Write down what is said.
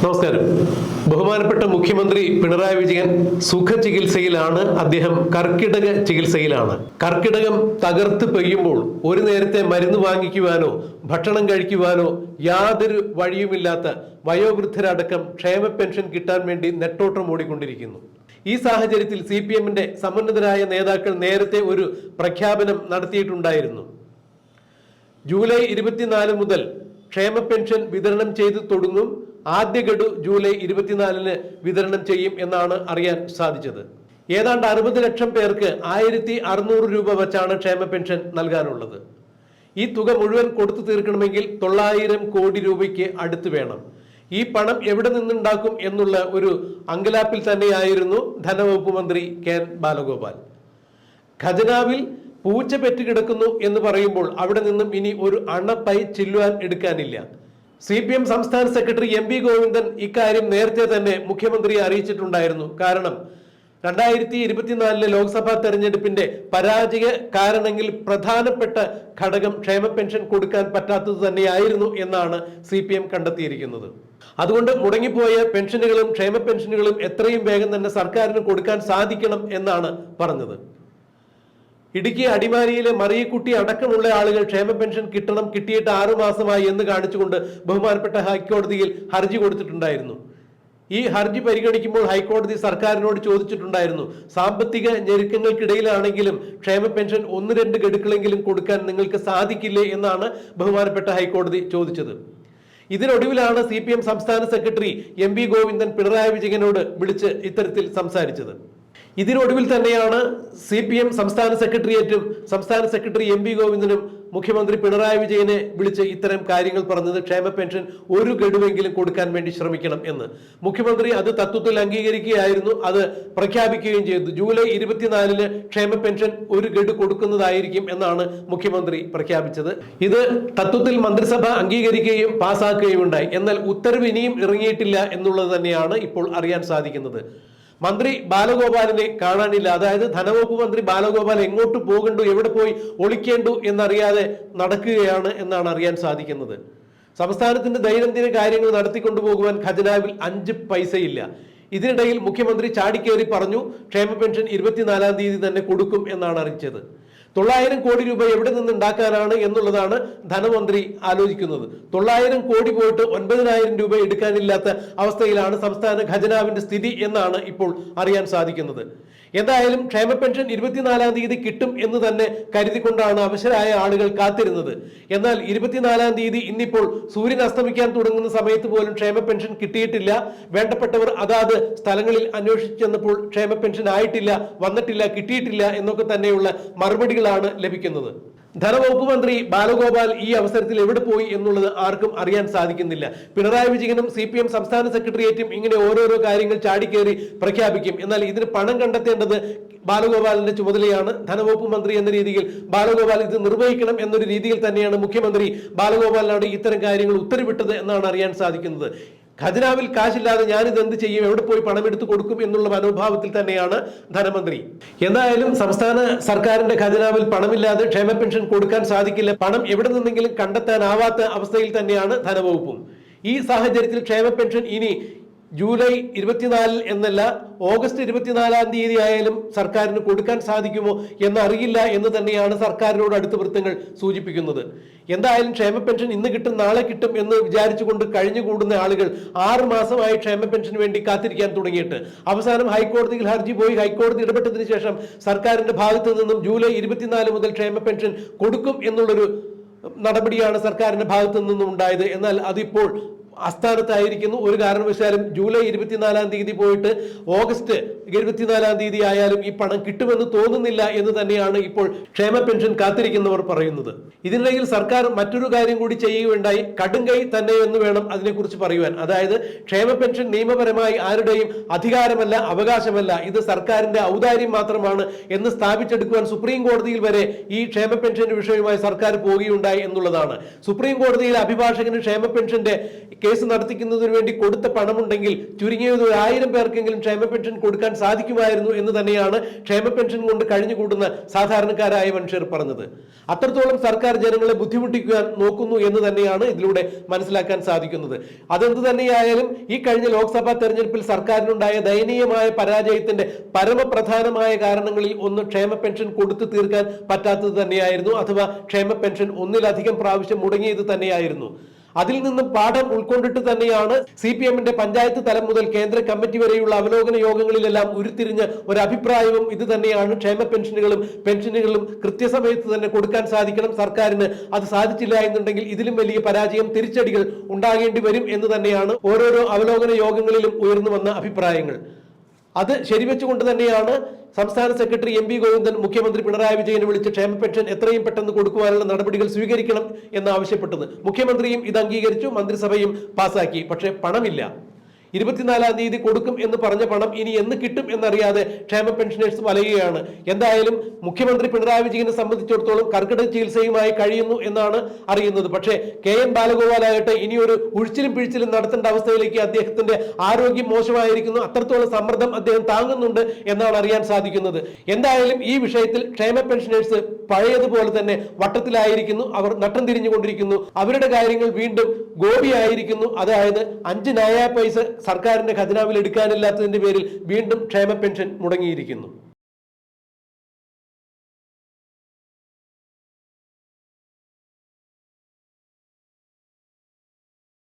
നമസ്കാരം. ബഹുമാനപ്പെട്ട മുഖ്യമന്ത്രി പിണറായി വിജയൻ സുഖ ചികിത്സയിലാണ് അദ്ദേഹം കർക്കിടക ചികിത്സയിലാണ്. കർക്കിടകം തകർത്ത് പെയ്യുമ്പോൾ ഒരു നേരത്തെ മരുന്ന് വാങ്ങിക്കുവാനോ ഭക്ഷണം കഴിക്കുവാനോ യാതൊരു വഴിയുമില്ലാത്ത വയോവൃദ്ധരടക്കം ക്ഷേമ പെൻഷൻ കിട്ടാൻ വേണ്ടി നെട്ടോട്ടം ഓടിക്കൊണ്ടിരിക്കുന്നു ഈ സാഹചര്യത്തിൽ സി പി എമ്മിന്റെ സമുന്നതരായ നേതാക്കൾ നേരത്തെ ഒരു പ്രഖ്യാപനം നടത്തിയിട്ടുണ്ടായിരുന്നു. ജൂലൈ ഇരുപത്തിനാല് മുതൽ ക്ഷേമ പെൻഷൻ വിതരണം ചെയ്തു തുടങ്ങും ആദ്യ ഗഡു ജൂലൈ ഇരുപത്തിനാലിന് വിതരണം ചെയ്യും എന്നാണ് അറിയാൻ സാധിച്ചത്. ഏതാണ്ട് അറുപത് ലക്ഷം പേർക്ക് ആയിരത്തി അറുന്നൂറ് രൂപ വെച്ചാണ് ക്ഷേമ പെൻഷൻ നൽകാനുള്ളത്. ഈ തുക മുഴുവൻ കൊടുത്തു തീർക്കണമെങ്കിൽ തൊള്ളായിരം കോടി രൂപയ്ക്ക് അടുത്ത് വേണം. ഈ പണം എവിടെ നിന്നുണ്ടാക്കും എന്നുള്ള ഒരു അങ്കലാപ്പിൽ തന്നെയായിരുന്നു ധനവകുപ്പ് മന്ത്രി കെ ബാലഗോപാൽ. ഖജനാവിൽ പൂച്ച പെറ്റ് കിടക്കുന്നു എന്ന് പറയുമ്പോൾ അവിടെ നിന്നും ഇനി ഒരു അണപ്പൈ ചില്ലുവാൻ എടുക്കാനില്ല. സി പി എം സംസ്ഥാന സെക്രട്ടറി എം പി ഗോവിന്ദൻ ഇക്കാര്യം നേരത്തെ തന്നെ മുഖ്യമന്ത്രിയെ അറിയിച്ചിട്ടുണ്ടായിരുന്നു. കാരണം രണ്ടായിരത്തി ഇരുപത്തിനാലിലെ ലോക്സഭാ തെരഞ്ഞെടുപ്പിന്റെ പരാജയ കാരണമെങ്കിൽ പ്രധാനപ്പെട്ട ഘടകം ക്ഷേമ പെൻഷൻ കൊടുക്കാൻ പറ്റാത്തത് തന്നെയായിരുന്നു എന്നാണ് സി പി എം കണ്ടെത്തിയിരിക്കുന്നത്. അതുകൊണ്ട് മുടങ്ങിപ്പോയ പെൻഷനുകളും ക്ഷേമ പെൻഷനുകളും എത്രയും വേഗം തന്നെ സർക്കാരിന് കൊടുക്കാൻ സാധിക്കണം എന്നാണ് പറഞ്ഞത്. ഇടുക്കി അടിമാലിയിലെ മറിയക്കുട്ടി അടക്കമുള്ള ആളുകൾ ക്ഷേമ പെൻഷൻ കിട്ടണം കിട്ടിയിട്ട് ആറു മാസമായി എന്ന് കാണിച്ചുകൊണ്ട് ബഹുമാനപ്പെട്ട ഹൈക്കോടതിയിൽ ഹർജി കൊടുത്തിട്ടുണ്ടായിരുന്നു. ഈ ഹർജി പരിഗണിക്കുമ്പോൾ ഹൈക്കോടതി സർക്കാരിനോട് ചോദിച്ചിട്ടുണ്ടായിരുന്നു സാമ്പത്തിക ഞെരുക്കങ്ങൾക്കിടയിലാണെങ്കിലും ക്ഷേമ പെൻഷൻ ഒന്ന് രണ്ട് ഗഡുക്കളെങ്കിലും കൊടുക്കാൻ നിങ്ങൾക്ക് സാധിക്കില്ലേ? എന്നാണ് ബഹുമാനപ്പെട്ട ഹൈക്കോടതി ചോദിച്ചത്. ഇതിനൊടുവിലാണ് സി സംസ്ഥാന സെക്രട്ടറി എം ഗോവിന്ദൻ പിണറായി വിജയനോട് വിളിച്ച് ഇത്തരത്തിൽ സംസാരിച്ചത്. ഇതിനൊടുവിൽ തന്നെയാണ് സി പി എം സംസ്ഥാന സെക്രട്ടേറിയറ്റും സംസ്ഥാന സെക്രട്ടറി എം വി ഗോവിന്ദനും മുഖ്യമന്ത്രി പിണറായി വിജയനെ വിളിച്ച് ഇത്തരം കാര്യങ്ങൾ പറഞ്ഞത് ക്ഷേമ പെൻഷൻ ഒരു ഗഡുവെങ്കിലും കൊടുക്കാൻ വേണ്ടി ശ്രമിക്കണം എന്ന്. മുഖ്യമന്ത്രി അത് തത്വത്തിൽ അംഗീകരിക്കുകയായിരുന്നു അത് പ്രഖ്യാപിക്കുകയും ചെയ്തു. ജൂലൈ ഇരുപത്തിനാലിന് ക്ഷേമ പെൻഷൻ ഒരു ഗഡു കൊടുക്കുന്നതായിരിക്കും എന്നാണ് മുഖ്യമന്ത്രി പ്രഖ്യാപിച്ചത്. ഇത് തത്വത്തിൽ മന്ത്രിസഭ അംഗീകരിക്കുകയും പാസ്സാക്കുകയും ഉണ്ടായി എന്നാൽ ഉത്തരവ് ഇനിയും ഇറങ്ങിയിട്ടില്ല എന്നുള്ളത് തന്നെയാണ് ഇപ്പോൾ അറിയാൻ സാധിക്കുന്നത്. മന്ത്രി ബാലഗോപാലിനെ കാണാനില്ല. അതായത് ധനവകുപ്പ് മന്ത്രി ബാലഗോപാൽ എങ്ങോട്ട് പോകണ്ടു എവിടെ പോയി ഒളിക്കേണ്ടു എന്നറിയാതെ നടക്കുകയാണ് എന്നാണ് അറിയാൻ സാധിക്കുന്നത്. സംസ്ഥാനത്തിന്റെ ദൈനംദിന കാര്യങ്ങൾ നടത്തിക്കൊണ്ടുപോകുവാൻ ഖജനാവിൽ അഞ്ച് പൈസയില്ല. ഇതിനിടയിൽ മുഖ്യമന്ത്രി ചാടിക്കേറി പറഞ്ഞു ക്ഷേമ പെൻഷൻ ഇരുപത്തിനാലാം തീയതി തന്നെ കൊടുക്കും എന്നാണ് അറിയിച്ചത്. തൊള്ളായിരം കോടി രൂപ എവിടെ നിന്ന് ഉണ്ടാക്കാനാണ് എന്നുള്ളതാണ് ധനമന്ത്രി ആലോചിക്കുന്നത്. തൊള്ളായിരം കോടി പോയിട്ട് ഒൻപതിനായിരം രൂപ എടുക്കാനില്ലാത്ത അവസ്ഥയിലാണ് സംസ്ഥാന ഖജനാവിന്റെ സ്ഥിതി എന്നാണ് ഇപ്പോൾ അറിയാൻ സാധിക്കുന്നത്. എന്തായാലും ക്ഷേമ പെൻഷൻ ഇരുപത്തിനാലാം തീയതി കിട്ടും എന്ന് തന്നെ കരുതിക്കൊണ്ടാണ് അവശരായ ആളുകൾ കാത്തിരുന്നത്. എന്നാൽ ഇരുപത്തിനാലാം തീയതി ഇന്നിപ്പോൾ സൂര്യൻ അസ്തമിക്കാൻ തുടങ്ങുന്ന സമയത്ത് പോലും ക്ഷേമ പെൻഷൻ കിട്ടിയിട്ടില്ല. വേണ്ടപ്പെട്ടവർ അതാത് സ്ഥലങ്ങളിൽ അന്വേഷിച്ചെന്നപ്പോൾ ക്ഷേമ പെൻഷൻ ആയിട്ടില്ല വന്നിട്ടില്ല കിട്ടിയിട്ടില്ല എന്നൊക്കെ തന്നെയുള്ള മറുപടികളാണ് ലഭിക്കുന്നത്. ധനവകുപ്പ് മന്ത്രി ബാലഗോപാൽ ഈ അവസരത്തിൽ എവിടെ പോയി എന്നുള്ളത് ആർക്കും അറിയാൻ സാധിക്കുന്നില്ല. പിണറായി വിജയനും സി പി എം സംസ്ഥാന സെക്രട്ടേറിയറ്റും ഇങ്ങനെ ഓരോരോ കാര്യങ്ങൾ ചാടിക്കേറി പ്രഖ്യാപിക്കും. എന്നാൽ ഇതിന് പണം കണ്ടെത്തേണ്ടത് ബാലഗോപാലിന്റെ ചുമതലയാണ്. ധനവകുപ്പ് മന്ത്രി എന്ന രീതിയിൽ ബാലഗോപാൽ ഇത് നിർവഹിക്കണം എന്നൊരു രീതിയിൽ തന്നെയാണ് മുഖ്യമന്ത്രി ബാലഗോപാലിനോട് ഇത്തരം കാര്യങ്ങൾ ഉത്തരവിട്ടത് എന്നാണ് അറിയാൻ സാധിക്കുന്നത്. ഖജനാവിൽ കാശില്ലാതെ ഞാനിത് എന്ത് ചെയ്യും? എവിടെ പോയി പണം എടുത്തു കൊടുക്കും എന്നുള്ള മനോഭാവത്തിൽ തന്നെയാണ് ധനമന്ത്രി. എന്തായാലും സംസ്ഥാന സർക്കാരിന്റെ ഖജനാവിൽ പണമില്ലാതെ ക്ഷേമ പെൻഷൻ കൊടുക്കാൻ സാധിക്കില്ല. പണം എവിടെ നിന്നെങ്കിലും കണ്ടെത്താനാവാത്ത അവസ്ഥയിൽ തന്നെയാണ് ധനവകുപ്പും. ഈ സാഹചര്യത്തിൽ ക്ഷേമ പെൻഷൻ ഇനി ജൂലൈ ഇരുപത്തിനാലിൽ എന്നല്ല ഓഗസ്റ്റ് ഇരുപത്തിനാലാം തീയതി ആയാലും സർക്കാരിന് കൊടുക്കാൻ സാധിക്കുമോ എന്നറിയില്ല എന്ന് തന്നെയാണ് സർക്കാരിനോട് അടുത്ത വൃത്തങ്ങൾ സൂചിപ്പിക്കുന്നത്. എന്തായാലും ക്ഷേമ പെൻഷൻ ഇന്ന് കിട്ടും നാളെ കിട്ടും എന്ന് വിചാരിച്ചുകൊണ്ട് കഴിഞ്ഞുകൂടുന്ന ആളുകൾ ആറ് മാസമായി ക്ഷേമ പെൻഷന് വേണ്ടി കാത്തിരിക്കാൻ തുടങ്ങിയിട്ട്. അവസാനം ഹൈക്കോടതിയിൽ ഹർജി പോയി ഹൈക്കോടതി ഇടപെട്ടതിന് ശേഷം സർക്കാരിന്റെ ഭാഗത്തു നിന്നും ജൂലൈ ഇരുപത്തിനാല് മുതൽ ക്ഷേമ പെൻഷൻ കൊടുക്കും എന്നുള്ളൊരു നടപടിയാണ് സർക്കാരിന്റെ ഭാഗത്തു നിന്നും ഉണ്ടായത്. എന്നാൽ അതിപ്പോൾ അസ്ഥാനത്തായിരിക്കുന്നു ഒരു കാരണവശാലും ജൂലൈ ഇരുപത്തിനാലാം തീയതി പോയിട്ട് ഓഗസ്റ്റ് ഇരുപത്തിനാലാം തീയതി ആയാലും ഈ പണം കിട്ടുമെന്ന് തോന്നുന്നില്ല എന്ന് തന്നെയാണ് ഇപ്പോൾ ക്ഷേമ പെൻഷൻ കാത്തിരിക്കുന്നവർ പറയുന്നത്. ഇതിനിടയിൽ സർക്കാർ മറ്റൊരു കാര്യം കൂടി ചെയ്യുകയുണ്ടായി. കടുങ്കൈ തന്നെ എന്ന് വേണം അതിനെക്കുറിച്ച് പറയുവാൻ. അതായത് ക്ഷേമ പെൻഷൻ നിയമപരമായി ആരുടെയും അധികാരമല്ല അവകാശമല്ല. ഇത് സർക്കാരിന്റെ ഔദാര്യം മാത്രമാണ് എന്ന് സ്ഥാപിച്ചെടുക്കുവാൻ സുപ്രീം കോടതിയിൽ വരെ ഈ ക്ഷേമ പെൻഷന്റെ വിഷയവുമായി സർക്കാർ പോവുകയുണ്ടായി എന്നുള്ളതാണ്. സുപ്രീം കോടതിയിലെ അഭിഭാഷകന് ക്ഷേമ പെൻഷന്റെ കേസ് നടത്തിക്കുന്നതിന് വേണ്ടി കൊടുത്ത പണമുണ്ടെങ്കിൽ ചുരുങ്ങിയത് ഒരു ആയിരം പേർക്കെങ്കിലും ക്ഷേമ പെൻഷൻ കൊടുക്കാൻ സാധിക്കുമായിരുന്നു എന്ന് തന്നെയാണ് ക്ഷേമ പെൻഷൻ കൊണ്ട് കഴിഞ്ഞുകൂടുന്ന സാധാരണക്കാരായ മനുഷ്യർ പറഞ്ഞത്. അത്രത്തോളം സർക്കാർ ജനങ്ങളെ ബുദ്ധിമുട്ടിക്കാൻ നോക്കുന്നു എന്ന് തന്നെയാണ് ഇതിലൂടെ മനസ്സിലാക്കാൻ സാധിക്കുന്നത്. അതെന്ത് തന്നെയായാലും ഈ കഴിഞ്ഞ ലോക്സഭാ തെരഞ്ഞെടുപ്പിൽ സർക്കാരിനുണ്ടായ ദയനീയമായ പരാജയത്തിന്റെ പരമപ്രധാനമായ കാരണങ്ങളിൽ ഒന്ന് ക്ഷേമ പെൻഷൻ കൊടുത്തു തീർക്കാൻ പറ്റാത്തത് തന്നെയായിരുന്നു. അഥവാ ക്ഷേമ പെൻഷൻ ഒന്നിലധികം പ്രാവശ്യം മുടങ്ങിയത് തന്നെയായിരുന്നു. അതിൽ നിന്നും പാഠം ഉൾക്കൊണ്ടിട്ട് തന്നെയാണ് സി പി എമ്മിന്റെ പഞ്ചായത്ത് തലം മുതൽ കേന്ദ്ര കമ്മിറ്റി വരെയുള്ള അവലോകന യോഗങ്ങളിലെല്ലാം ഉരുത്തിരിഞ്ഞ് ഒരു അഭിപ്രായവും ഇത് തന്നെയാണ്. ക്ഷേമ പെൻഷനുകളും പെൻഷനുകളും കൃത്യസമയത്ത് തന്നെ കൊടുക്കാൻ സാധിക്കണം സർക്കാരിന്. അത് സാധിച്ചില്ല എന്നുണ്ടെങ്കിൽ ഇതിലും വലിയ പരാജയം തിരിച്ചടികൾ ഉണ്ടാകേണ്ടി വരും എന്ന് തന്നെയാണ് ഓരോരോ അവലോകന യോഗങ്ങളിലും ഉയർന്നു വന്ന അഭിപ്രായങ്ങൾ. അത് ശരിവെച്ചുകൊണ്ട് തന്നെയാണ് സംസ്ഥാന സെക്രട്ടറി എം വി ഗോവിന്ദൻ മുഖ്യമന്ത്രി പിണറായി വിജയനെ വിളിച്ച് ക്ഷേമ പെൻഷൻ എത്രയും പെട്ടെന്ന് കൊടുക്കുവാനുള്ള നടപടികൾ സ്വീകരിക്കണം എന്ന് ആവശ്യപ്പെട്ടത് മുഖ്യമന്ത്രിയും ഇത് അംഗീകരിച്ചു മന്ത്രിസഭയും പാസാക്കി. പക്ഷേ പണമില്ല. ഇരുപത്തിനാലാം തീയതി കൊടുക്കും എന്ന് പറഞ്ഞ പണം ഇനി എന്ന് കിട്ടും എന്നറിയാതെ ക്ഷേമ പെൻഷനേഴ്സ് വലയുകയാണ്. എന്തായാലും മുഖ്യമന്ത്രി പിണറായി വിജയനെ സംബന്ധിച്ചിടത്തോളം കർക്കിടക ചികിത്സയുമായി കഴിയുന്നു എന്നാണ് അറിയുന്നത്. പക്ഷേ കെ എൻ ഇനി ഒരു ഉഴിച്ചിലും പിഴിച്ചിലും നടത്തേണ്ട അവസ്ഥയിലേക്ക് അദ്ദേഹത്തിന്റെ ആരോഗ്യം മോശമായിരിക്കുന്നു. അത്രത്തോളം സമ്മർദ്ദം അദ്ദേഹം താങ്ങുന്നുണ്ട് എന്നാണ് അറിയാൻ സാധിക്കുന്നത്. എന്തായാലും ഈ വിഷയത്തിൽ ക്ഷേമ പെൻഷനേഴ്സ് പഴയതുപോലെ തന്നെ വട്ടത്തിലായിരിക്കുന്നു. അവർ നട്ടം തിരിഞ്ഞുകൊണ്ടിരിക്കുന്നു. അവരുടെ കാര്യങ്ങൾ വീണ്ടും ഗോപിയായിരിക്കുന്നു. അതായത് അഞ്ച് നായ പൈസ സർക്കാരിന്റെ ഖജനാവിൽ എടുക്കാനില്ലാത്തതിന്റെ പേരിൽ വീണ്ടും ക്ഷേമ പെൻഷൻ മുടങ്ങിയിരിക്കുന്നു.